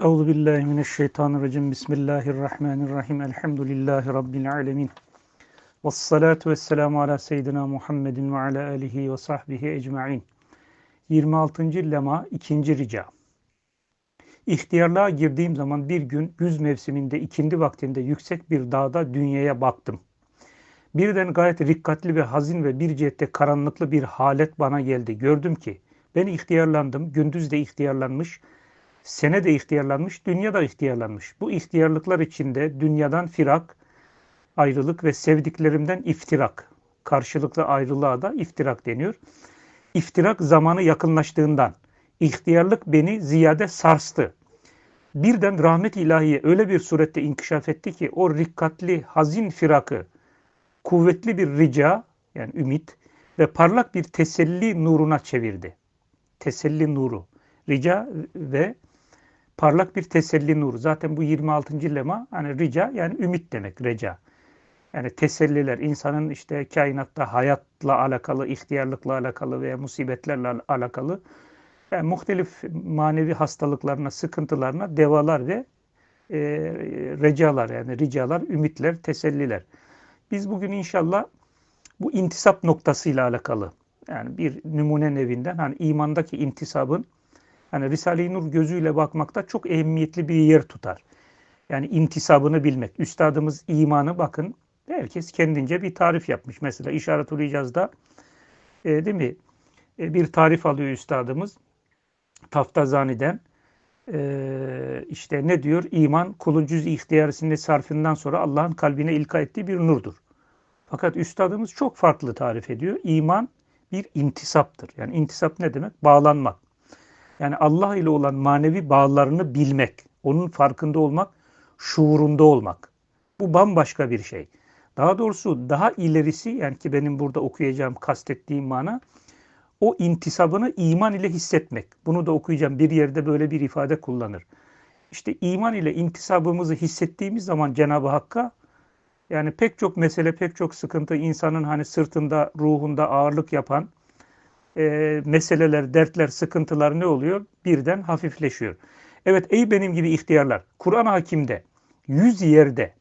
Euzu billahi mineşşeytanirracim. Bismillahirrahmanirrahim. Elhamdülillahi rabbil alamin. Ves salatu vesselamu ala seyyidina Muhammedin ve ala alihi ve sahbihi ecmaîn. 26. lema 2. rica. İhtiyarlığa girdiğim zaman bir gün güz mevsiminde ikindi vaktinde yüksek bir dağda dünyaya baktım. Birden gayet rikkatli ve hazin ve bir cihette karanlıklı bir halet bana geldi. Gördüm ki ben ihtiyarlandım, gündüz de ihtiyarlanmış, sene de ihtiyarlanmış, dünya da ihtiyarlanmış. Bu ihtiyarlıklar içinde dünyadan firak, ayrılık ve sevdiklerimden iftirak, karşılıklı ayrılığa da iftirak deniyor. İftirak zamanı yakınlaştığından, ihtiyarlık beni ziyade sarstı. Birden rahmet ilahiye öyle bir surette inkişaf etti ki o rikkatli, hazin firakı, kuvvetli bir rica, yani ümit ve parlak bir teselli nuruna çevirdi. Teselli nuru. Rica ve parlak bir teselli nuru. Zaten bu 26. lema hani rica yani ümit demek reca. Yani teselliler insanın işte kainatta hayatla alakalı, ihtiyarlıkla alakalı veya musibetlerle alakalı yani muhtelif manevi hastalıklarına, sıkıntılarına devalar ve e, recalar yani ricalar, ümitler, teselliler. Biz bugün inşallah bu intisap noktasıyla alakalı yani bir numune nevinden hani imandaki intisabın hani Risale-i Nur gözüyle bakmakta çok ehemmiyetli bir yer tutar. Yani intisabını bilmek. Üstadımız imanı bakın herkes kendince bir tarif yapmış. Mesela İşaretül İcaz'da e, değil mi? E, bir tarif alıyor üstadımız. Taftazani'den. E, işte ne diyor? İman kulun cüz ihtiyarısında sarfından sonra Allah'ın kalbine ilka ettiği bir nurdur. Fakat üstadımız çok farklı tarif ediyor. İman bir intisaptır. Yani intisap ne demek? Bağlanmak. Yani Allah ile olan manevi bağlarını bilmek, onun farkında olmak, şuurunda olmak. Bu bambaşka bir şey. Daha doğrusu daha ilerisi yani ki benim burada okuyacağım, kastettiğim mana o intisabını iman ile hissetmek. Bunu da okuyacağım. Bir yerde böyle bir ifade kullanır. İşte iman ile intisabımızı hissettiğimiz zaman Cenab-ı Hakk'a yani pek çok mesele, pek çok sıkıntı insanın hani sırtında, ruhunda ağırlık yapan e, meseleler, dertler, sıkıntılar ne oluyor? Birden hafifleşiyor. Evet ey benim gibi ihtiyarlar, Kur'an-ı Hakim'de yüz yerde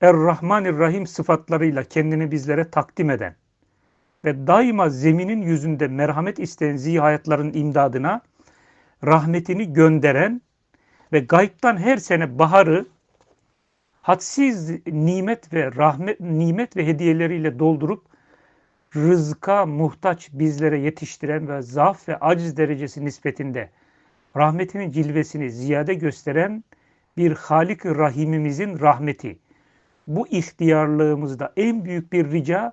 Er-Rahmanir-Rahim sıfatlarıyla kendini bizlere takdim eden ve daima zeminin yüzünde merhamet isteyen zihayatların imdadına rahmetini gönderen ve gayiptan her sene baharı hadsiz nimet ve rahmet nimet ve hediyeleriyle doldurup rızka muhtaç bizlere yetiştiren ve zaaf ve aciz derecesi nispetinde rahmetinin cilvesini ziyade gösteren bir Halik Rahimimizin rahmeti. Bu ihtiyarlığımızda en büyük bir rica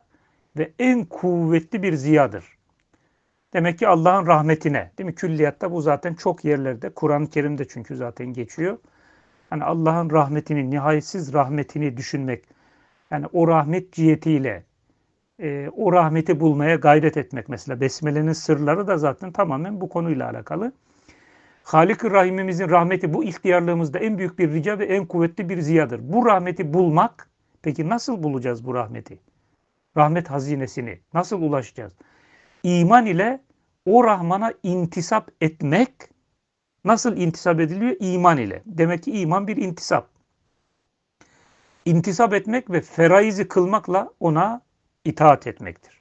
ve en kuvvetli bir ziyadır. Demek ki Allah'ın rahmetine, değil mi? Külliyatta bu zaten çok yerlerde, Kur'an-ı Kerim'de çünkü zaten geçiyor. Hani Allah'ın rahmetini, nihayetsiz rahmetini düşünmek, yani o rahmet cihetiyle e, o rahmeti bulmaya gayret etmek mesela. Besmele'nin sırları da zaten tamamen bu konuyla alakalı. Halik-i Rahimimizin rahmeti bu ihtiyarlığımızda en büyük bir rica ve en kuvvetli bir ziyadır. Bu rahmeti bulmak, peki nasıl bulacağız bu rahmeti? Rahmet hazinesini nasıl ulaşacağız? İman ile o Rahman'a intisap etmek nasıl intisap ediliyor? İman ile. Demek ki iman bir intisap. İntisap etmek ve feraizi kılmakla ona itaat etmektir.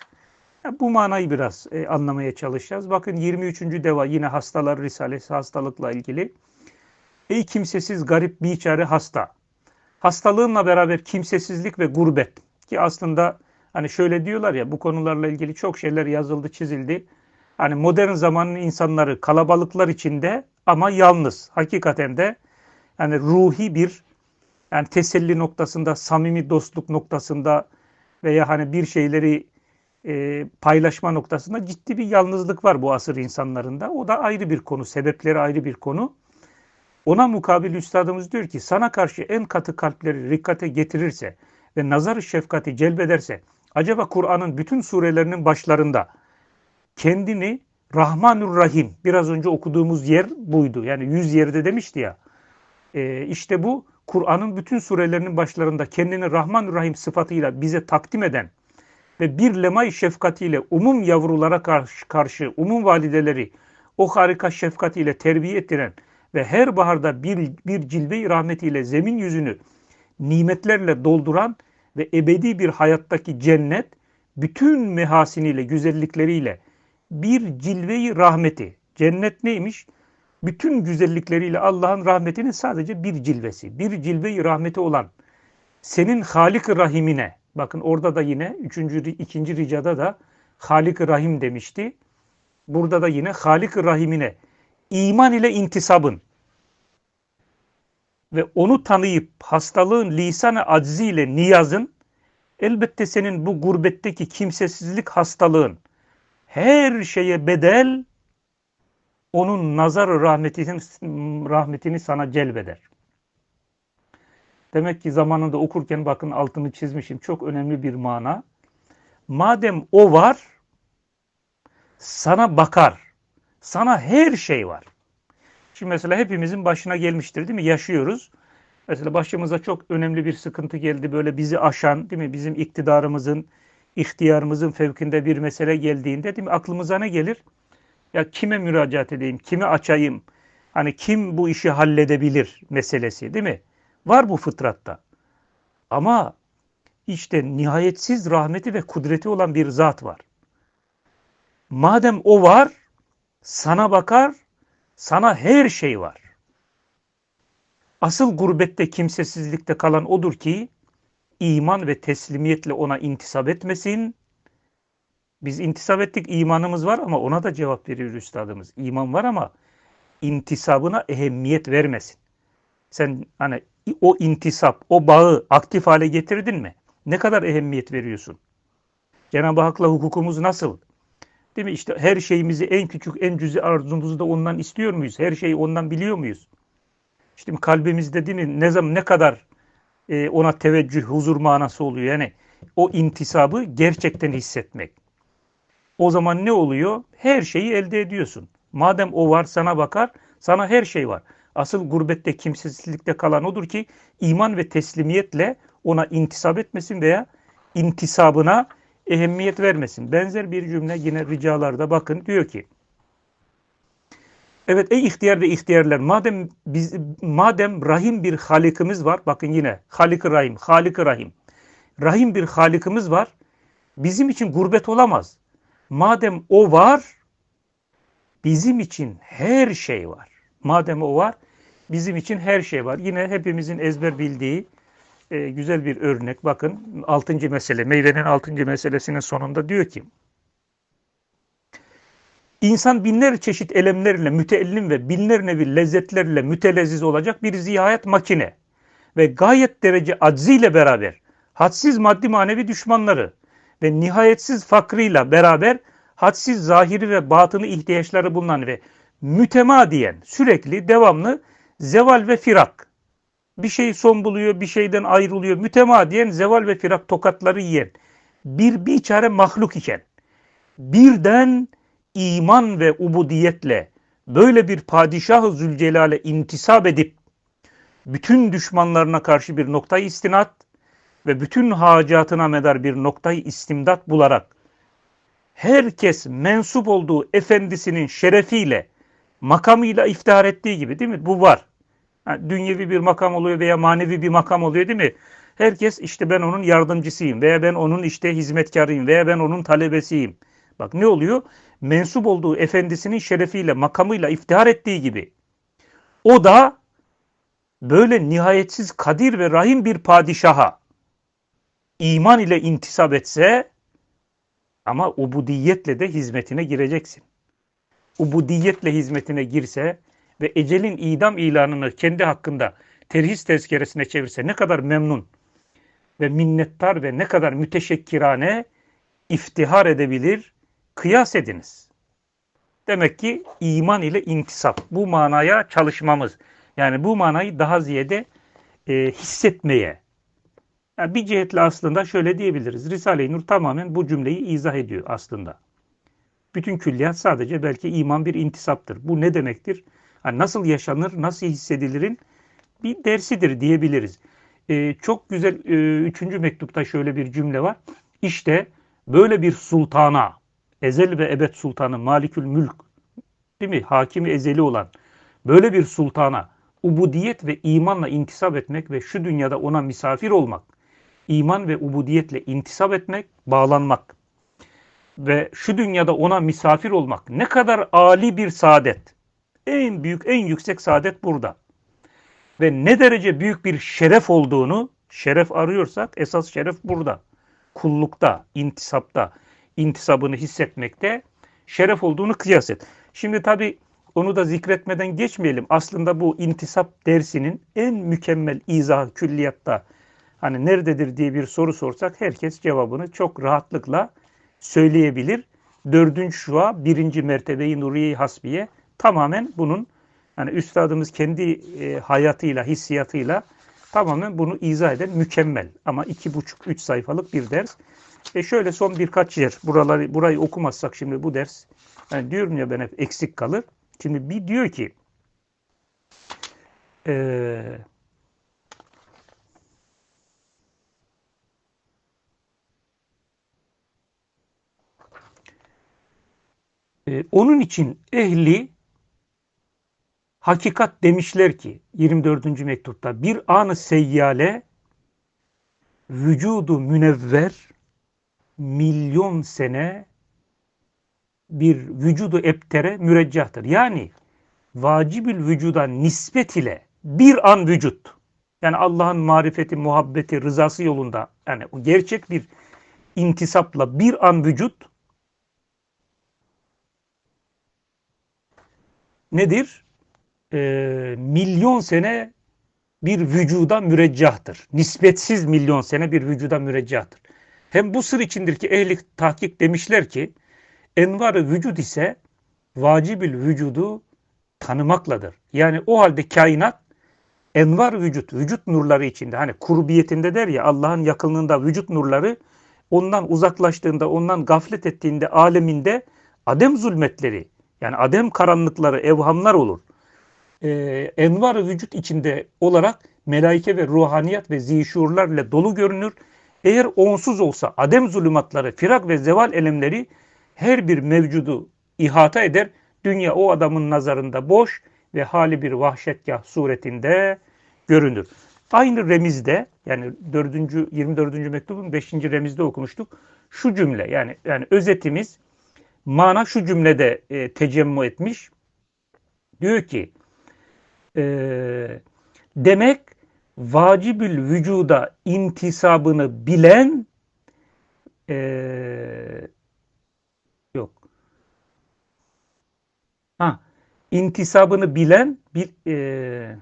Bu manayı biraz e, anlamaya çalışacağız. Bakın 23. deva yine hastalar risalesi hastalıkla ilgili. Ey kimsesiz garip biçare hasta. Hastalığınla beraber kimsesizlik ve gurbet. Ki aslında hani şöyle diyorlar ya bu konularla ilgili çok şeyler yazıldı çizildi. Hani modern zamanın insanları kalabalıklar içinde ama yalnız. Hakikaten de yani ruhi bir yani teselli noktasında, samimi dostluk noktasında veya hani bir şeyleri e, paylaşma noktasında ciddi bir yalnızlık var bu asır insanlarında. O da ayrı bir konu, sebepleri ayrı bir konu. Ona mukabil üstadımız diyor ki sana karşı en katı kalpleri rikkate getirirse ve nazar-ı şefkati celbederse acaba Kur'an'ın bütün surelerinin başlarında kendini Rahmanur Rahim biraz önce okuduğumuz yer buydu. Yani yüz yerde demişti ya. E, işte bu Kur'an'ın bütün surelerinin başlarında kendini Rahman Rahim sıfatıyla bize takdim eden ve bir lemay şefkatiyle umum yavrulara karşı, karşı umum valideleri o harika şefkatiyle terbiye ettiren ve her baharda bir, bir cilve rahmetiyle zemin yüzünü nimetlerle dolduran ve ebedi bir hayattaki cennet bütün mehasiniyle, güzellikleriyle bir cilveyi rahmeti. Cennet neymiş? Bütün güzellikleriyle Allah'ın rahmetinin sadece bir cilvesi. Bir cilveyi rahmeti olan senin halik Rahimine, bakın orada da yine üçüncü, ikinci ricada da halik Rahim demişti. Burada da yine halik Rahimine iman ile intisabın ve onu tanıyıp hastalığın lisan-ı acziyle niyazın elbette senin bu gurbetteki kimsesizlik hastalığın her şeye bedel onun nazar rahmetini, rahmetini sana celbeder. Demek ki zamanında okurken bakın altını çizmişim. Çok önemli bir mana. Madem o var, sana bakar. Sana her şey var. Şimdi mesela hepimizin başına gelmiştir değil mi? Yaşıyoruz. Mesela başımıza çok önemli bir sıkıntı geldi. Böyle bizi aşan değil mi? Bizim iktidarımızın, ihtiyarımızın fevkinde bir mesele geldiğinde değil mi? Aklımıza ne gelir? Ya kime müracaat edeyim? Kimi açayım? Hani kim bu işi halledebilir meselesi değil mi? Var bu fıtratta. Ama işte nihayetsiz rahmeti ve kudreti olan bir zat var. Madem o var, sana bakar, sana her şey var. Asıl gurbette kimsesizlikte kalan odur ki iman ve teslimiyetle ona intisap etmesin. Biz intisap ettik imanımız var ama ona da cevap veriyor üstadımız. İman var ama intisabına ehemmiyet vermesin. Sen hani o intisap, o bağı aktif hale getirdin mi? Ne kadar ehemmiyet veriyorsun? Cenab-ı Hak'la hukukumuz nasıl? Değil mi? İşte her şeyimizi en küçük, en cüzi arzumuzu da ondan istiyor muyuz? Her şeyi ondan biliyor muyuz? İşte kalbimizde değil mi? Ne zaman ne kadar e, ona teveccüh, huzur manası oluyor. Yani o intisabı gerçekten hissetmek. O zaman ne oluyor? Her şeyi elde ediyorsun. Madem o var sana bakar, sana her şey var. Asıl gurbette kimsesizlikte kalan odur ki iman ve teslimiyetle ona intisap etmesin veya intisabına ehemmiyet vermesin. Benzer bir cümle yine ricalarda bakın diyor ki Evet ey ihtiyar ve ihtiyarlar madem biz madem rahim bir halikimiz var bakın yine halik rahim halik rahim rahim bir halikimiz var bizim için gurbet olamaz. Madem o var bizim için her şey var. Madem o var bizim için her şey var. Yine hepimizin ezber bildiği e, güzel bir örnek. Bakın altıncı mesele, meyvenin altıncı meselesinin sonunda diyor ki, İnsan binler çeşit elemlerle müteellim ve binler nevi lezzetlerle mütelezziz olacak bir zihayet makine ve gayet derece acziyle beraber hadsiz maddi manevi düşmanları ve nihayetsiz fakrıyla beraber hadsiz zahiri ve batını ihtiyaçları bulunan ve mütemadiyen sürekli devamlı zeval ve firak bir şey son buluyor, bir şeyden ayrılıyor. Mütemadiyen zeval ve firak tokatları yiyen bir biçare mahluk iken birden iman ve ubudiyetle böyle bir padişah-ı zülcelale intisap edip bütün düşmanlarına karşı bir noktayı istinat ve bütün hacatına medar bir noktayı istimdat bularak herkes mensup olduğu efendisinin şerefiyle makamıyla iftihar ettiği gibi değil mi? Bu var. Yani dünyevi bir makam oluyor veya manevi bir makam oluyor değil mi? Herkes işte ben onun yardımcısıyım veya ben onun işte hizmetkarıyım veya ben onun talebesiyim. Bak ne oluyor? Mensup olduğu efendisinin şerefiyle, makamıyla iftihar ettiği gibi. O da böyle nihayetsiz kadir ve rahim bir padişaha iman ile intisap etse ama ubudiyetle de hizmetine gireceksin. Ubudiyetle hizmetine girse ve ecelin idam ilanını kendi hakkında terhis tezkeresine çevirse ne kadar memnun ve minnettar ve ne kadar müteşekkirane iftihar edebilir, kıyas ediniz. Demek ki iman ile intisap. Bu manaya çalışmamız. Yani bu manayı daha ziyade e, hissetmeye. Yani bir cihetle aslında şöyle diyebiliriz. Risale-i Nur tamamen bu cümleyi izah ediyor aslında. Bütün külliyat sadece belki iman bir intisaptır. Bu ne demektir? Yani nasıl yaşanır, nasıl hissedilirin bir dersidir diyebiliriz. Ee, çok güzel e, üçüncü mektupta şöyle bir cümle var. İşte böyle bir sultana, ezel ve ebed sultanı, malikül mülk, değil mi? Hakimi ezeli olan, Böyle bir sultana ubudiyet ve imanla intisap etmek ve şu dünyada ona misafir olmak, iman ve ubudiyetle intisap etmek, bağlanmak ve şu dünyada ona misafir olmak ne kadar âli bir saadet. En büyük, en yüksek saadet burada. Ve ne derece büyük bir şeref olduğunu, şeref arıyorsak esas şeref burada. Kullukta, intisapta, intisabını hissetmekte şeref olduğunu kıyas et. Şimdi tabi onu da zikretmeden geçmeyelim. Aslında bu intisap dersinin en mükemmel izahı külliyatta hani nerededir diye bir soru sorsak herkes cevabını çok rahatlıkla söyleyebilir. Dördüncü şua, birinci mertebeyi nuriye hasbiye tamamen bunun yani üstadımız kendi e, hayatıyla, hissiyatıyla tamamen bunu izah eden mükemmel. Ama iki buçuk, üç sayfalık bir ders. E şöyle son birkaç yer, buraları, burayı okumazsak şimdi bu ders, yani diyorum ya ben hep eksik kalır. Şimdi bir diyor ki, e, e, onun için ehli hakikat demişler ki 24. mektupta bir anı seyyale vücudu münevver milyon sene bir vücudu eptere müreccahtır. Yani vacibül vücuda nispet ile bir an vücut yani Allah'ın marifeti, muhabbeti, rızası yolunda yani gerçek bir intisapla bir an vücut nedir? Ee, milyon sene bir vücuda müreccahtır. Nispetsiz milyon sene bir vücuda müreccahtır. Hem bu sır içindir ki ehli tahkik demişler ki envar vücut ise vacibül vücudu tanımakladır. Yani o halde kainat envar vücut, vücut nurları içinde hani kurbiyetinde der ya Allah'ın yakınlığında vücut nurları ondan uzaklaştığında, ondan gaflet ettiğinde aleminde adem zulmetleri yani adem karanlıkları, evhamlar olur. Ee, envar vücut içinde olarak melaike ve ruhaniyat ve zişurlarla dolu görünür. Eğer onsuz olsa adem zulümatları, firak ve zeval elemleri her bir mevcudu ihata eder. Dünya o adamın nazarında boş ve hali bir vahşetgah suretinde görünür. Aynı remizde yani 4. 24. mektubun 5. remizde okumuştuk. Şu cümle yani yani özetimiz mana şu cümlede e, tecemmu etmiş. Diyor ki e, demek vacibül vücuda intisabını bilen e, yok. Ha, intisabını bilen bir e,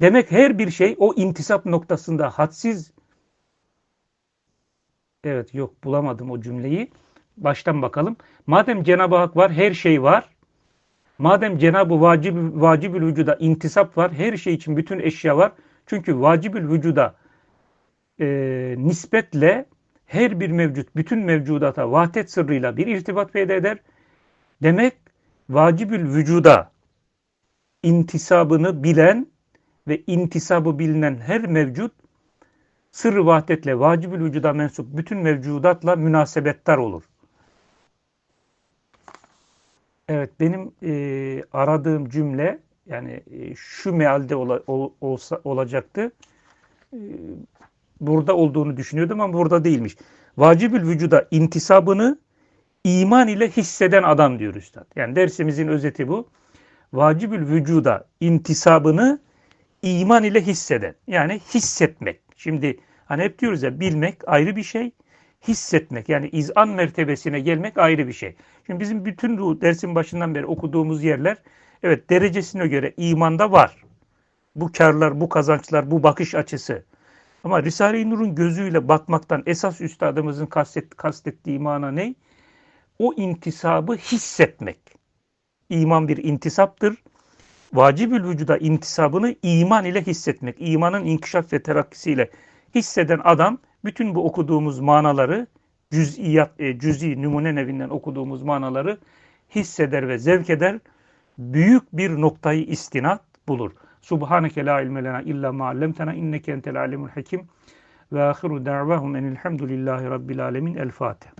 demek her bir şey o intisap noktasında hadsiz evet yok bulamadım o cümleyi. Baştan bakalım. Madem Cenab-ı Hak var, her şey var. Madem Cenab-ı vacib, vacibül vücuda intisap var, her şey için bütün eşya var. Çünkü vacibül vücuda e, nispetle her bir mevcut, bütün mevcudata vahdet sırrıyla bir irtibat peyda eder. Demek vacibül vücuda intisabını bilen ve intisabı bilinen her mevcut sırrı vahdetle vacibül vücuda mensup bütün mevcudatla münasebettar olur. Evet benim e, aradığım cümle yani e, şu mealde ola, ol, olsa olacaktı. E, burada olduğunu düşünüyordum ama burada değilmiş. Vacibül vücuda intisabını iman ile hisseden adam diyor Üstad. Yani dersimizin özeti bu. Vacibül vücuda intisabını iman ile hisseden. Yani hissetmek. Şimdi hani hep diyoruz ya bilmek ayrı bir şey hissetmek yani izan mertebesine gelmek ayrı bir şey. Şimdi bizim bütün bu dersin başından beri okuduğumuz yerler evet derecesine göre imanda var. Bu karlar, bu kazançlar, bu bakış açısı. Ama Risale-i Nur'un gözüyle bakmaktan esas üstadımızın kastet, kastettiği mana ne? O intisabı hissetmek. İman bir intisaptır. Vacibül vücuda intisabını iman ile hissetmek. İmanın inkişaf ve terakkisiyle hisseden adam bütün bu okuduğumuz manaları cüz'iyat, e, cüz'i numune nevinden okuduğumuz manaları hisseder ve zevk eder. Büyük bir noktayı istinat bulur. Subhaneke la ilme lena illa ma allamtena inneke entel alimul hakim ve ahiru da'vahum enilhamdülillahi rabbil alemin. El Fatiha.